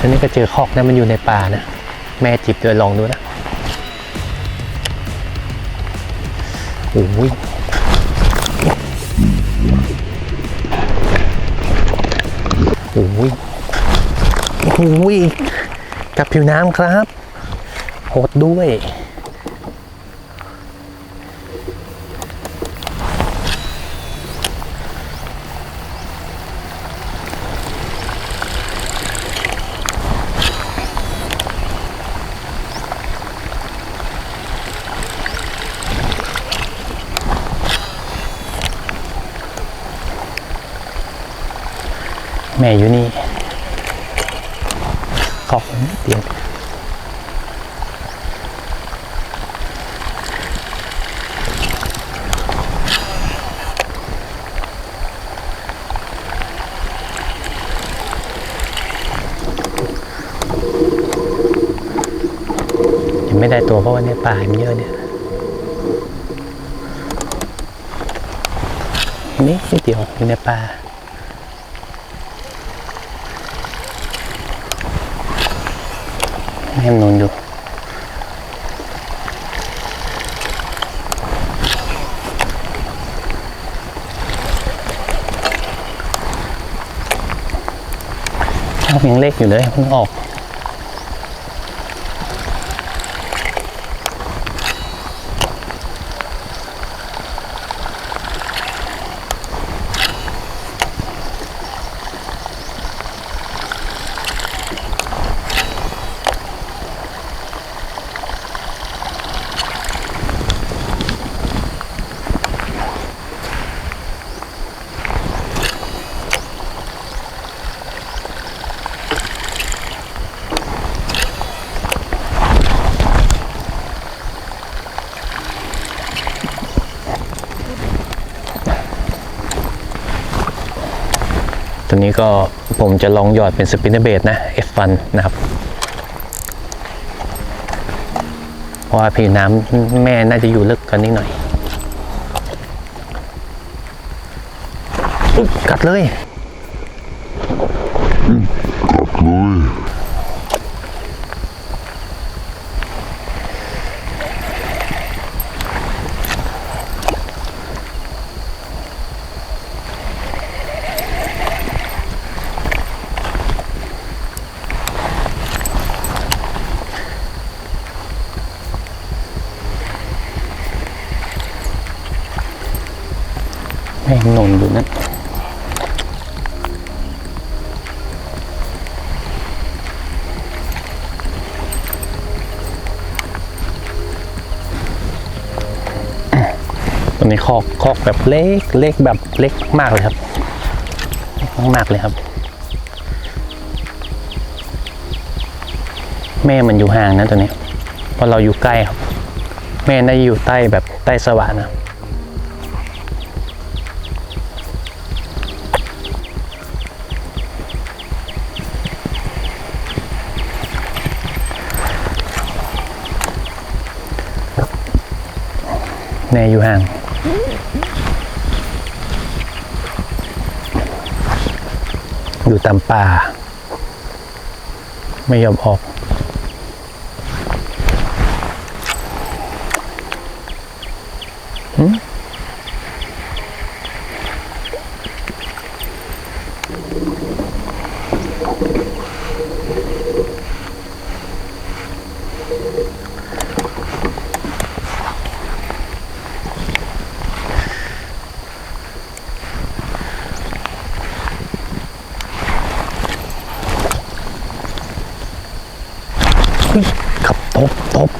อันนี้ก็เจอคอกนะมันอยู่ในป่านะ แม่จิบด้วยลองดูนะโอ้ยโอ้ยโอ้ยกับผิวน้ำครับ โหดด้วย แม่อยู่นี่ขอบเตียงยังไม่ได้ตัวเพราะว่าในป่ามันเยอะเนี่ยนี่เดียวอยู่ในป่า ให้มันนอนอยู่ยังเล็กอยู่เลยเพิ่งออก ตัวนี้ก็ผมจะลองหยอดเป็นสปินเนอร์เบดนะ F1 นะครับ เพราะว่าผิวน้ำแม่น่าจะอยู่ลึกกันนิดหน่อยอุ๊ยกัดเลย อนอยู่นั่นตัวนี้คอกคอกแบบเล็กเล็กแบบเล็กมากเลยครับเล็กมากเลยครับ แม่มันอยู่ห่างนะตัวนี้เพราะเราอยู่ใกล้ครับ แม่น่าจะอยู่ใต้แบบใต้สวะนะ แน่อยู่ห่าง อยู่ตามป่า ไม่ยอมออกหืมอุ๊ยขั บตบ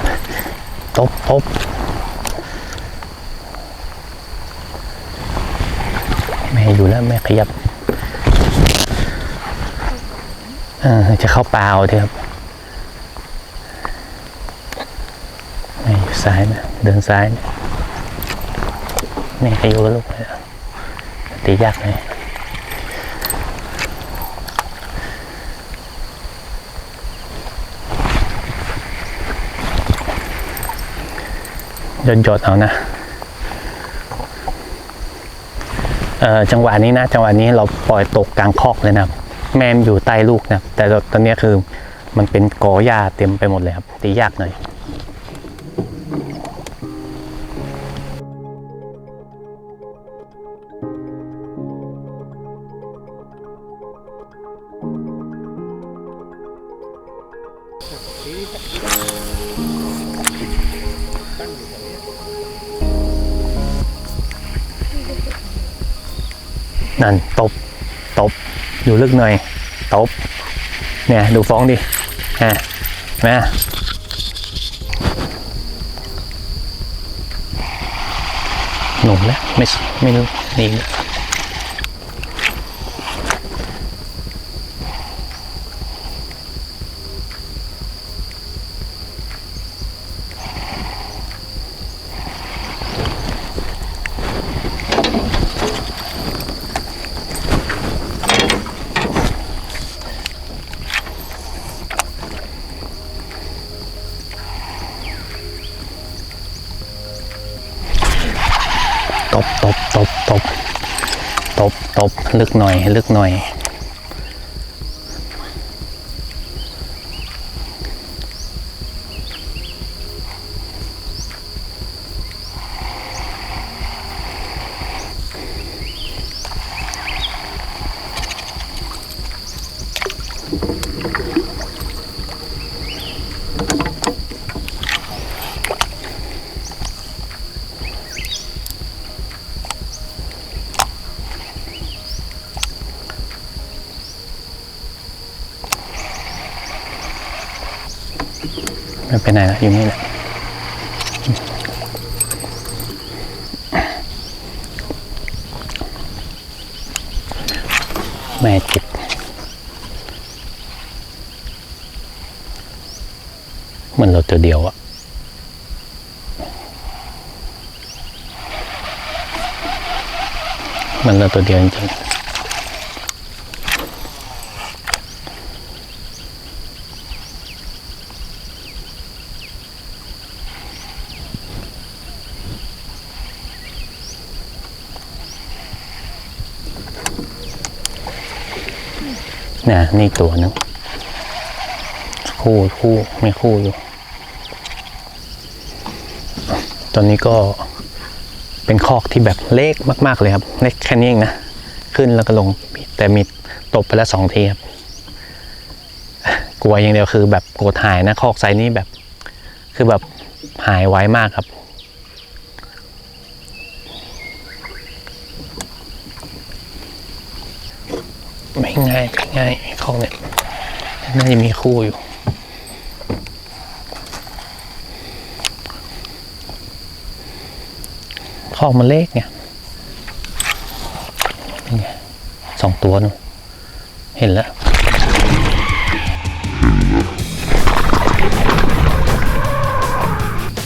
ตบตบตบแม่อยู่แล้วแม่ขยับเออจะเข้าป่าเถอะครับแม่อยู่ซ้ายนะเดินซ้ายนะแม่ขยับกับลูกเลยตียากเลย ดหยดเอานะเอ่อจังหวะนี้นะ จังหวะนี้เราปล่อยตกกลางคอกเลยนะครับ แม่มอยู่ใต้ลูกนะแต่ตอนนี้คือมันเป็นกอหญ้าเต็มไปหมดเลยครับตียากหน่อย นั่นตบ ตบ อยู่ลึกหน่อย ตบ เนี่ยดูฟ้องดิฮะแม่หนุ่มแล้วไม่ไม่รู้นี่ ลึกหน่อย ลึกหน่อย ไม่ไปไหนละอยู่นี่แหละแม่จิบเหมือนเราตัวเดียวอะมันเราตัวเดียวจริงๆ นี่ยนี่ตัวหนึงคู่คู่ไม่คู่อยู่ ตอนนี้ก็เป็นคอกที่แบบเล็กมาก ๆ เลยครับเล็กแค่นี้เองนะ ขึ้นแล้วก็ลง แต่มีตบไปแล้วสองทีครับ กลัวอย่างเดียวคือแบบโกรธหายนะ คอกไซนี้แบบ คือแบบหายไวมากครับ ไม่ ง่ายไม่ง่ายขอเนี่ยน่าจะมีคู่อยู่คอกมันเล็กเนี่ยนี่ไงสองตัวนู่นเห็นแล้ว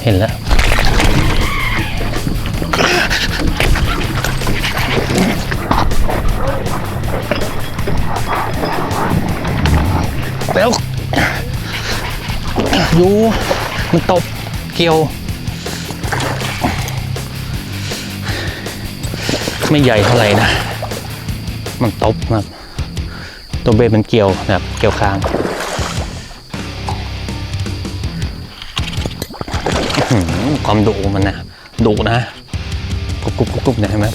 เห็นแล้ว ยูมันตบเกี่ยว ไม่ใหญ่เท่าไหร่นะ มันตบนะครับตัวเบสมันเกี่ยวนะครับ เกี่ยวคางความดุมันนะดุนะกรุบกรุบกรุบกรุบนยเห็นไหม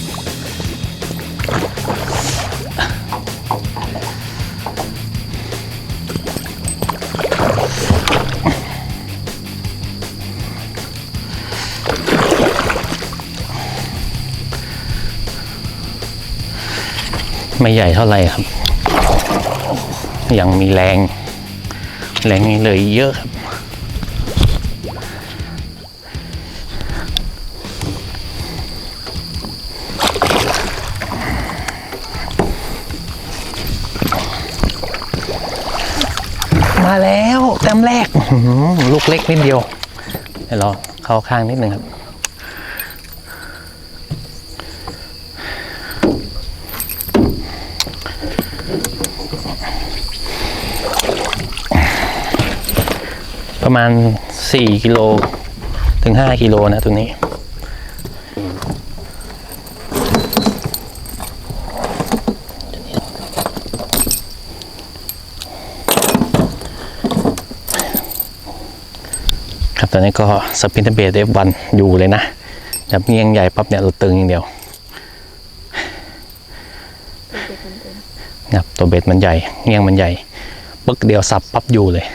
ไม่ใหญ่เท่าไหร่ครับ ยังมีแรง แรงเหลยเยอะครับ มาแล้วแต้มแรกอื้อหือลูกเล็กนิดเดียวเดี๋ยวรอเข้าข้างนิดนึงครับ ประมาณสี่กิโล ถึงห้ากิโลนะตัวนี้ ครับตอนนี้ก็สปินเทเบตเอฟวันอยู่เลยนะแบบเงียงใหญ่ปั๊บเนี่ยเราตึงอย่างเดียว นะครับตัวเบสมันใหญ่เงี้ยงมันใหญ่ปึ๊กเดียวสับปั๊บอยู่เลย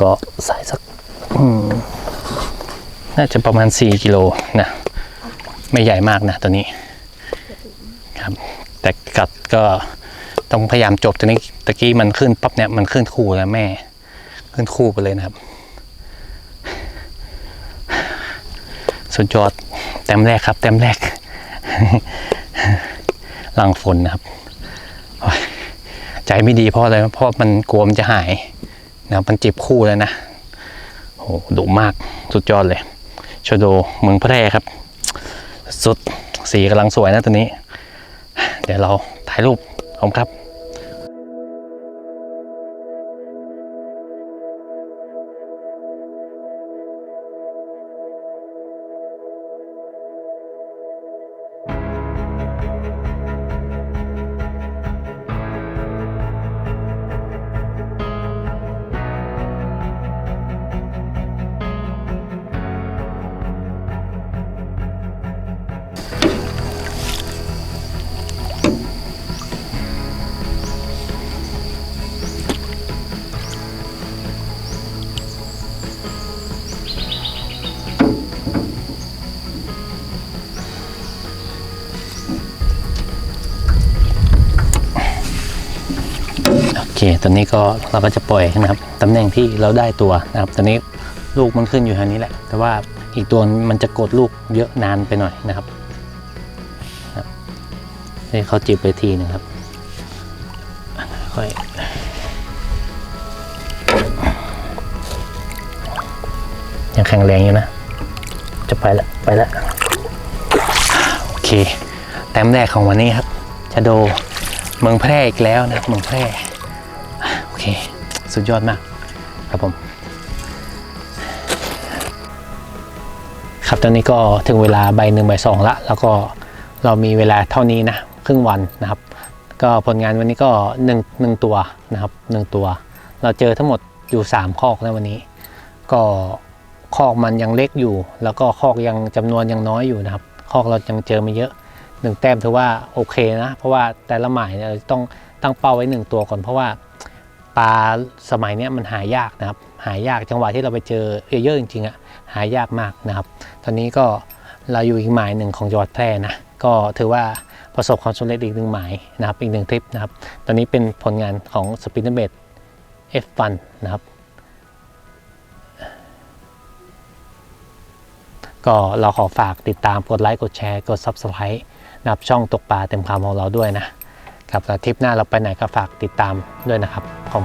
ก็ใส่สักน่าจะประมาณ 4 กิโลนะ ไม่ใหญ่มากนะตัวนี้ครับ แต่กัดก็ต้องพยายามจบตัวนี้ตะกี้มันขึ้นปั๊บเนี่ยมันขึ้นคู่แล้วแม่ ขึ้นคู่ไปเลยนะครับ สุดยอดแต้มแรกครับ แต้มแรก หลังฝนนะครับใจไม่ดีเพราะอะไรเพราะมันกลัวมันจะหายนะครับมันเจ็บคู่แล้วนะโอ้โหดุมากสุดยอดเลยชโดเมืองแพร่ครับ สุดสีกำลังสวยนะตัวนี้ เดี๋ยวเราถ่ายรูปผมครับ คตอนนี้ก็เราก็จะปล่อยนะครับตำแหน่งที่เราได้ตัวนะครับตอนนี้ลูกมันขึ้นอยู่ทางนี้แหละ แต่ว่าอีกตัวมันจะกดลูกเยอะนานไปหน่อยนะครับครับให้เขาจิบไปทีหนึงครับค่อยยังแข็งแรงอยู่นะ จะไปละไปละโอเค แต้มแรกของวันนี้ครับชะโดเมืองแพร่อีกแล้วนะเมืองแพร่ เค สุดยอดมากครับผม ครับตอนนี้ก็ถึงเวลาใบหนึ่งใบสองละ แล้วก็เรามีเวลาเท่านี้นะ ครึ่งวันนะครับ ก็ผลงานวันนี้ก็หนึ่งหนึ่งตัวนะครับหนึ่งตัว เราเจอทั้งหมดอยู่สามคอกนะวันนี้ ก็คอกมันยังเล็กอยู่ แล้วก็คอกยังจำนวนยังน้อยอยู่นะครับ คอกเรายังเจอไม่เยอะหนึ่งแต้มถือว่าโอเคนะ เพราะว่าแต่ละหมายเราต้องตั้งเป้าไว้หนึ่งตัวก่อนเพราะว่า ปลาสมัยนี้มันหายากนะครับ หายากจังหวะที่เราไปเจอเยอะๆจริงๆอะหายากมากนะครับ ตอนนี้ก็เราอยู่อีกหมายหนึ่งของจังหวัดแพร่นะก็ถือว่าประสบความสำเร็จอีกหนึ่งหมายนะครับอีกหนึ่งทริปนะครับ ตอนนี้เป็นผลงานของสปินเนอร์เบด F1 นะครับ ก็เราขอฝากติดตามกดไลค์กดแชร์กด Subscribe นะครับช่องตกปลาเต็มคำของเราด้วยนะครับแล้วทริปหน้าเราไปไหนก็ฝากติดตามด้วยนะครับ ขอ